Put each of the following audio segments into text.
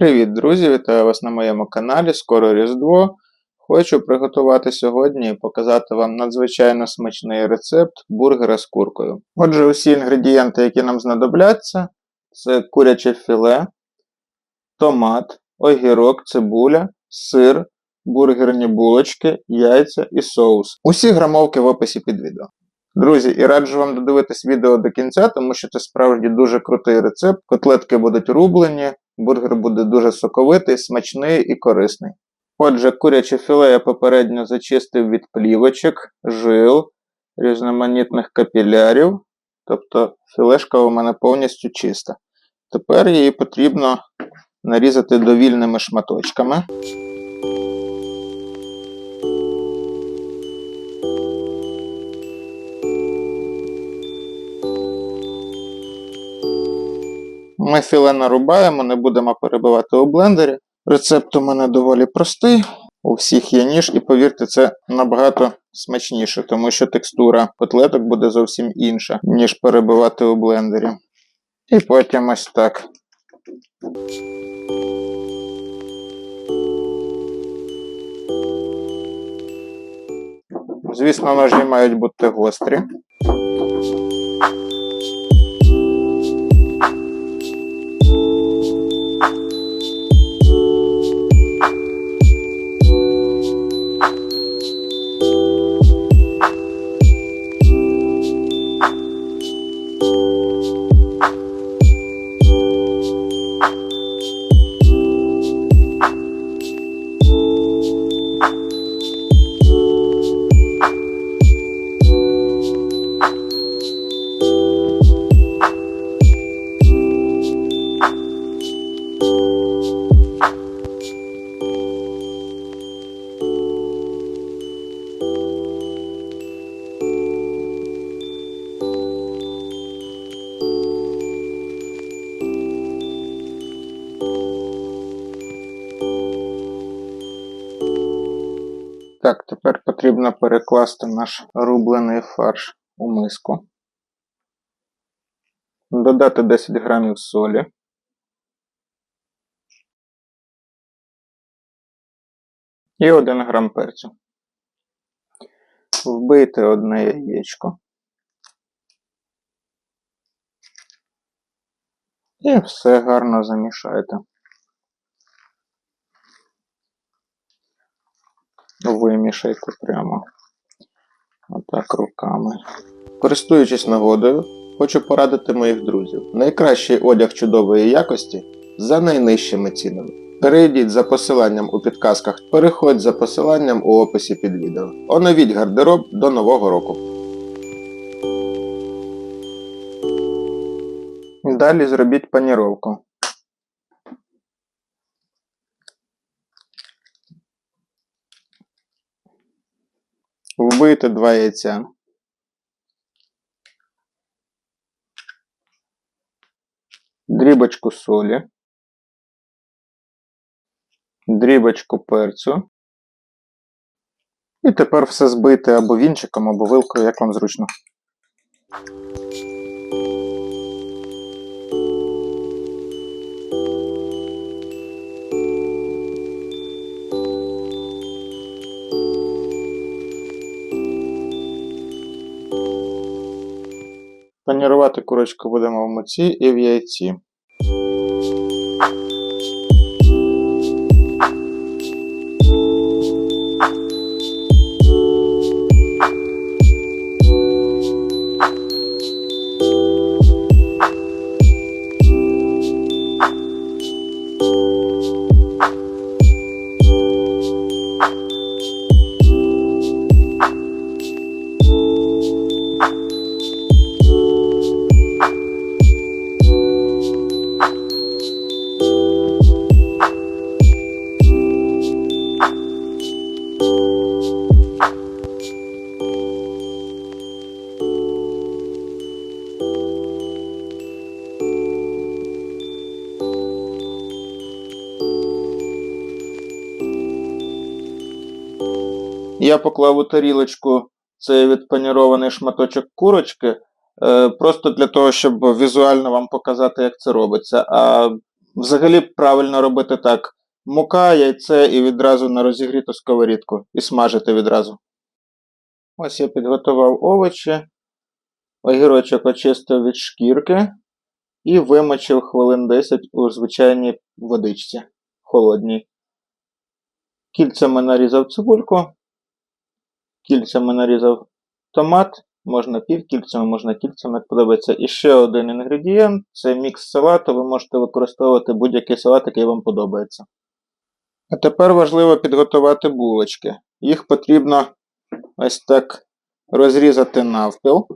Привіт, друзі! Вітаю вас на моєму каналі. Скоро Різдво. Хочу приготувати сьогодні і показати вам надзвичайно смачний рецепт бургера з куркою. Отже, усі інгредієнти, які нам знадобляться, це куряче філе, томат, огірок, цибуля, сир, бургерні булочки, яйця і соус. Усі грамовки в описі під відео. Друзі, і раджу вам додивитись відео до кінця, тому що це справді дуже крутий рецепт. Котлетки будуть рублені, бургер буде дуже соковитий, смачний і корисний. Отже, куряче філе я попередньо зачистив від плівочок, жил, різноманітних капілярів. Тобто філешка у мене повністю чиста. Тепер її потрібно нарізати довільними шматочками. Ми філе нарубаємо, не будемо перебивати у блендері. Рецепт у мене доволі простий. У всіх є ніж, і повірте, це набагато смачніше, тому що текстура котлеток буде зовсім інша, ніж перебивати у блендері. І потім ось так. Звісно, ножі мають бути гострі. Так, тепер потрібно перекласти наш рублений фарш у миску. Додати 10 грамів солі. І 1 грам перцю. Вбити одне яєчко. І все гарно замішайте. Вимішайте прямо отак руками. Користуючись нагодою, хочу порадити моїх друзів. Найкращий одяг чудової якості за найнижчими цінами. Перейдіть за посиланням у підказках, переходь за посиланням у описі під відео. Оновіть гардероб до нового року. Далі зробіть паніровку. Вбити два яйця. Дрібочку солі. Дрібочку перцю. І тепер все збити або вінчиком, або вилкою, як вам зручно. Панірувати курочку будемо в муці і в яйці. Я поклав у тарілочку цей відпанірований шматочок курочки, е, просто для того, щоб візуально вам показати, як це робиться. А Взагалі правильно робити так. Мука, яйце і відразу на розігріту сковорідку. І смажити відразу. Ось я підготував овочі. Огірочок очистив від шкірки і вимочив хвилин 10 у звичайній водичці холодній. Кільцями нарізав цибульку, кільцями нарізав томат, можна півкільцями, можна кільцями, як подобається. І ще один інгредієнт це мікс салату. Ви можете використовувати будь-який салат, який вам подобається. А тепер важливо підготувати булочки. Їх потрібно ось так розрізати навпіл,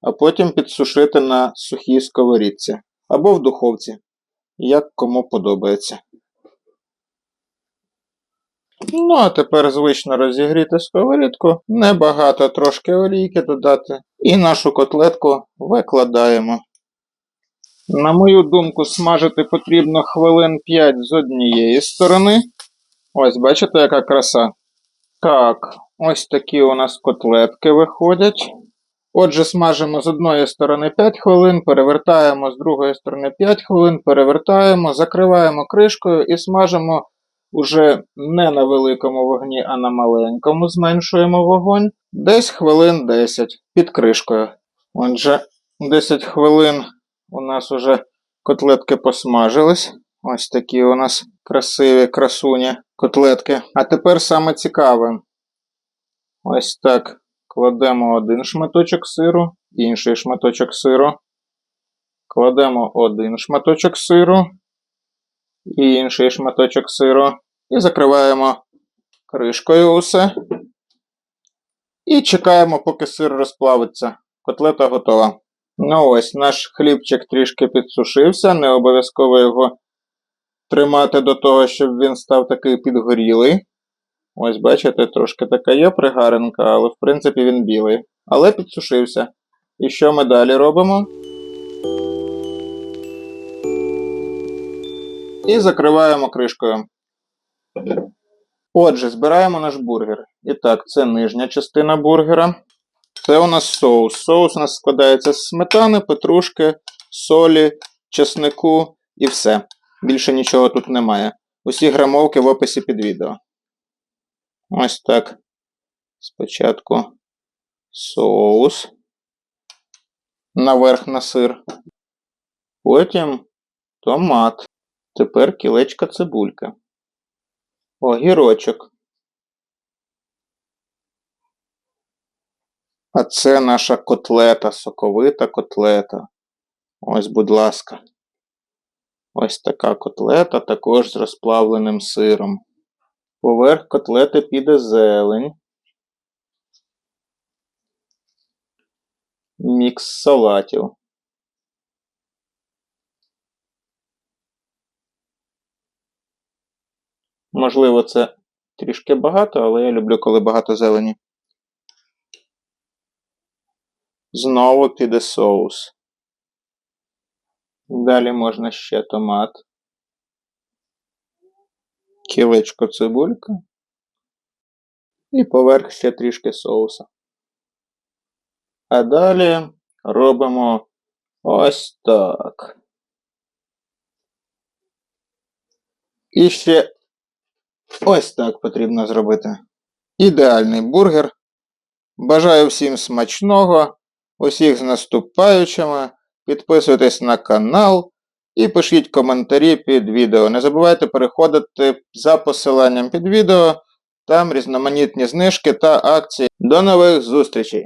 а потім підсушити на сухій сковорідці або в духовці, як кому подобається. Ну, а тепер звично розігріти сковорідку, небагато трошки олійки додати, і нашу котлетку викладаємо. На мою думку, смажити потрібно хвилин 5 з однієї сторони. Ось, бачите, яка краса. Так, ось такі у нас котлетки виходять. Отже, смажимо з одної сторони 5 хвилин, перевертаємо з другої сторони 5 хвилин, перевертаємо, закриваємо кришкою і смажимо уже не на великому вогні, а на маленькому, зменшуємо вогонь. Десь хвилин 10 під кришкою. Отже, 10 хвилин у нас уже котлетки посмажились. Ось такі у нас красиві красуні котлетки. А тепер саме цікаве. Ось так. Кладемо один шматочок сиру, інший шматочок сиру. Кладемо один шматочок сиру і інший шматочок сиру. І закриваємо кришкою усе. І чекаємо, поки сир розплавиться. Котлета готова. Ну ось, наш хлібчик трішки підсушився, не обов'язково його тримати до того, щоб він став такий підгорілий. Ось, бачите, трошки така є пригаринка, але в принципі він білий. Але підсушився. І що ми далі робимо? І закриваємо кришкою. Отже, збираємо наш бургер. І так, це нижня частина бургера. Це у нас соус. Соус у нас складається з сметани, петрушки, солі, чеснику і все. Більше нічого тут немає. Усі грамовки в описі під відео. Ось так. Спочатку соус. Наверх на сир. Потім томат. Тепер кілечка цибулька. Огірочок. А це наша котлета, соковита котлета. Ось, будь ласка. Ось така котлета, також з розплавленим сиром. Поверх котлети піде зелень. Мікс салатів. Можливо, це трішки багато, але я люблю, коли багато зелені. Знову піде соус. Далі можна ще томат. Кілечко цибулька. І поверх ще трішки соуса. А далі робимо ось так. І ще ось так потрібно зробити. Ідеальний бургер. Бажаю всім смачного, усіх з наступаючими. Підписуйтесь на канал і пишіть коментарі під відео. Не забувайте переходити за посиланням під відео. Там різноманітні знижки та акції. До нових зустрічей!